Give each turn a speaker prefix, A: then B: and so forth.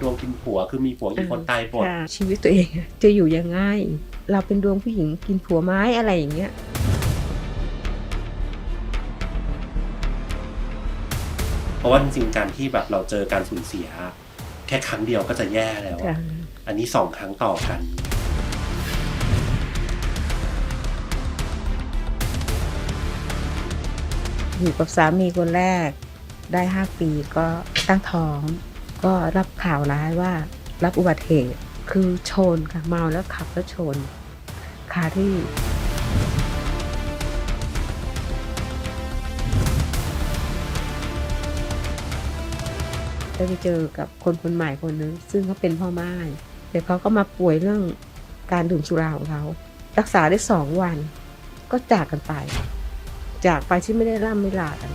A: ดวงกินผัวคือมีผัวกี่คนตายหมด
B: ค่ะชีวิตตัวเองจะอยู่ยังไงเราเป็นดวงผู้หญิงกินผัวไม้อะไรอย่างเงี้ย
A: เพราะว่าจริงๆการที่แบบเราเจอการสูญเสีย แค่ครั้งเดียวก็จะแย่แล้วอะ
B: ค่ะ
A: อันนี้สองครั้งต่อกัน
B: อยู่กับสามีคนแรกได้ห้าปีก็ตั้งท้อง ก็รับข่าวร้ายว่ารับอุบัติเหตุคือชนค่ะเมาแล้วขับแล้วชนคาที่ได้ไปเจอกับคนคนใหม่คนนึงซึ่งเขาเป็นพ่อไม้แต่เขาก็มาป่วยเรื่องการดื่มสุราของเขา รักษาได้สองวัน ก็จากกันไป จากไปที่ไม่ได้ร่ำไม่ลากัน